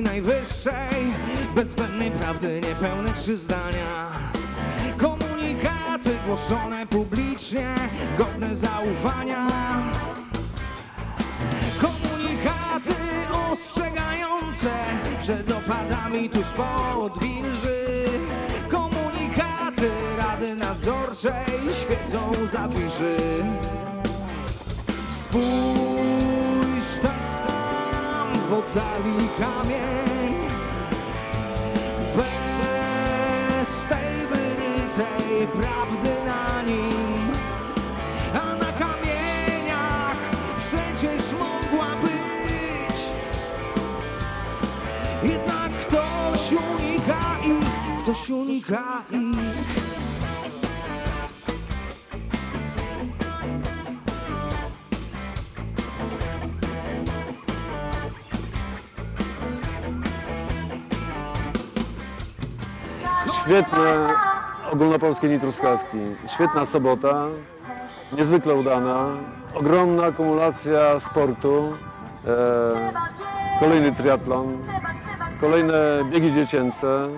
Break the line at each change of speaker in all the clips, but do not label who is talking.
najwyższej Bezwzględnej prawdy, niepełne trzy zdania. Komunikaty głoszone publicznie Godne zaufania. Komunikaty ostrzegające Przed opadami tuż po odwilży Komunikaty Rady Nadzorczej Świecą zawiszy Spójrz oddali kamień. Bez tej wyrytej prawdy na nim. A na kamieniach przecież mogła być. Jednak ktoś unika ich, ktoś unika ich
Świetne ogólnopolskie nitruskawki. Świetna sobota, niezwykle udana. Ogromna akumulacja sportu. E, kolejny triatlon, kolejne biegi dziecięce,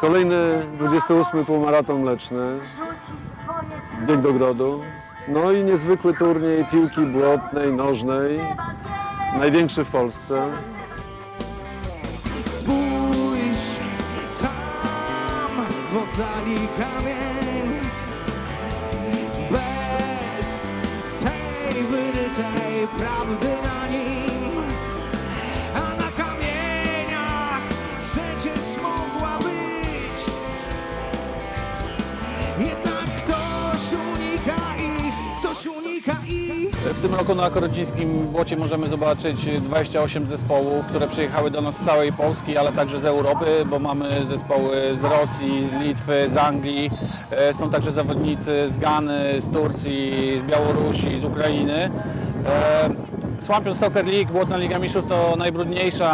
kolejny 28 półmaraton mleczny, bieg do grodu. No i niezwykły turniej piłki błotnej, nożnej, największy w Polsce.
W oddali kamień. Bez tej wyrytej prawdy na nim
W tym roku na Korodzińskim Błocie możemy zobaczyć 28 zespołów, które przyjechały do nas z całej Polski, ale także z Europy, bo mamy zespoły z Rosji, z Litwy, z Anglii. E, Są także zawodnicy z Gany, z Turcji, z Białorusi, z Ukrainy. E, Swampion Soccer League, Błotna Liga Mistrzów to najbrudniejsza,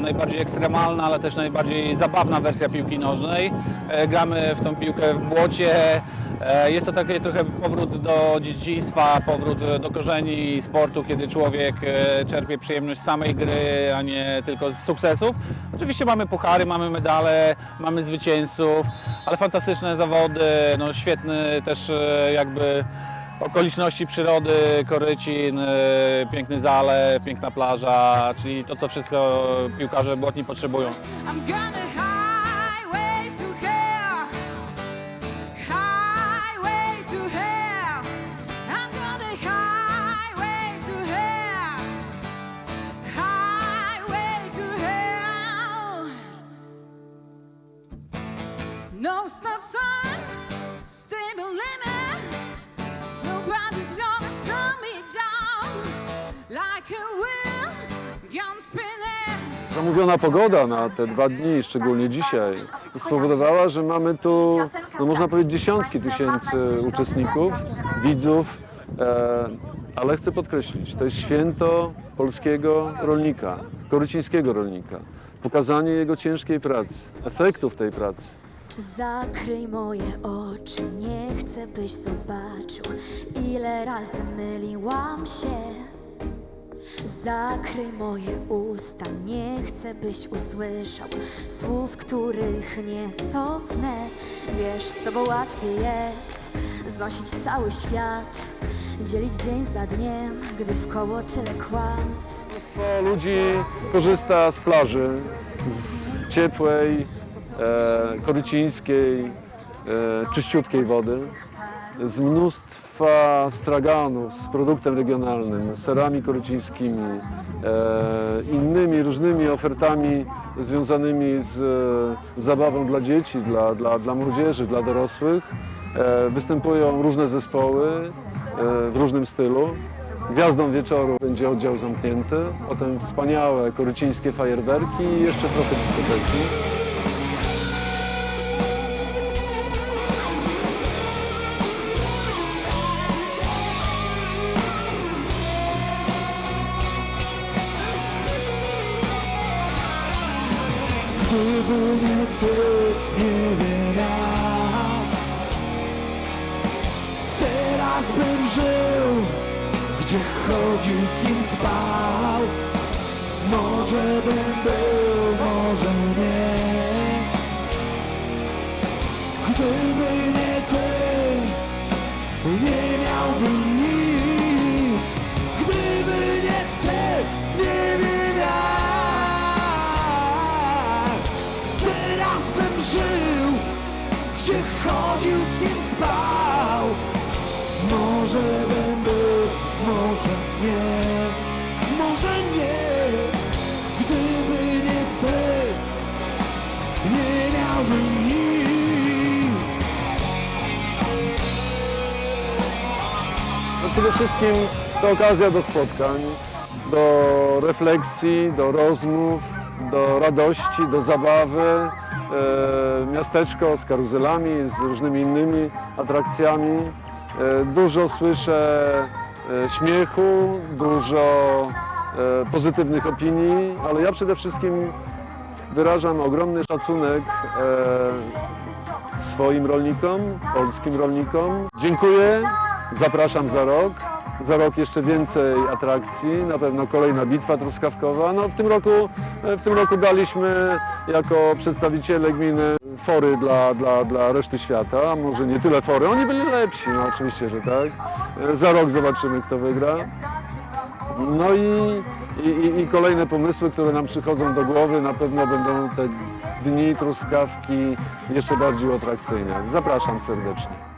najbardziej ekstremalna, ale też najbardziej zabawna wersja piłki nożnej. E, Gramy w tą piłkę w błocie. E, Jest to taki trochę powrót do dzieciństwa, powrót do korzeni sportu, kiedy człowiek e, czerpie przyjemność z samej gry, a nie tylko z sukcesów. Oczywiście mamy puchary, mamy medale, mamy zwycięzców, ale fantastyczne zawody, no świetny też e, jakby okoliczności przyrody, Korycin, piękny zalew, piękna plaża, czyli to, co wszystko piłkarze błotni potrzebują.
Zamówiona pogoda na te dwa dni, szczególnie dzisiaj, spowodowała, że mamy tu, no można powiedzieć, dziesiątki tysięcy uczestników, widzów, e, ale chcę podkreślić, to jest święto polskiego rolnika, korycińskiego rolnika. Pokazanie jego ciężkiej pracy, efektów tej pracy.
Zakryj moje oczy, nie chcę byś zobaczył, ile razy myliłam się. Zakryj moje usta, nie chcę byś usłyszał słów, których nie cofnę. Wiesz, z tobą łatwiej jest znosić cały świat, dzielić dzień za dniem, gdy w koło tyle kłamstw.
Mnóstwo ludzi korzysta z plaży, z ciepłej, e, korycińskiej, e, czyściutkiej wody, z mnóstwa straganów z produktem regionalnym, serami korycińskimi, e, innymi różnymi ofertami związanymi z e, zabawą dla dzieci, dla, dla, dla młodzieży, dla dorosłych. E, występują różne zespoły w różnym stylu. Gwiazdą wieczoru będzie oddział zamknięty, potem wspaniałe korycińskie fajerwerki i jeszcze trochę dyskoteki.
Teraz bym żył, gdzie chodził, z kim spał. Może bym był, może nie. Gdyby nie ty, nie miałbym chodził, z kim spał. Może bym był, może nie, może nie. Gdyby nie ty, nie miałbym nic.
No przede wszystkim to okazja do spotkań, do refleksji, do rozmów, do radości, do zabawy. E, miasteczko z karuzelami, z różnymi innymi atrakcjami. E, dużo słyszę e, śmiechu, dużo pozytywnych opinii, ale ja przede wszystkim wyrażam ogromny szacunek swoim rolnikom, polskim rolnikom. Dziękuję, zapraszam za rok. Za rok jeszcze więcej atrakcji, na pewno kolejna bitwa truskawkowa. No, w, tym roku, w tym roku daliśmy jako przedstawiciele gminy fory dla, dla, dla reszty świata, może nie tyle fory, oni byli lepsi, no oczywiście, że tak. E, Za rok zobaczymy, kto wygra. No i, i- i kolejne pomysły, które nam przychodzą do głowy, na pewno będą te dni truskawki jeszcze bardziej atrakcyjne. Zapraszam serdecznie.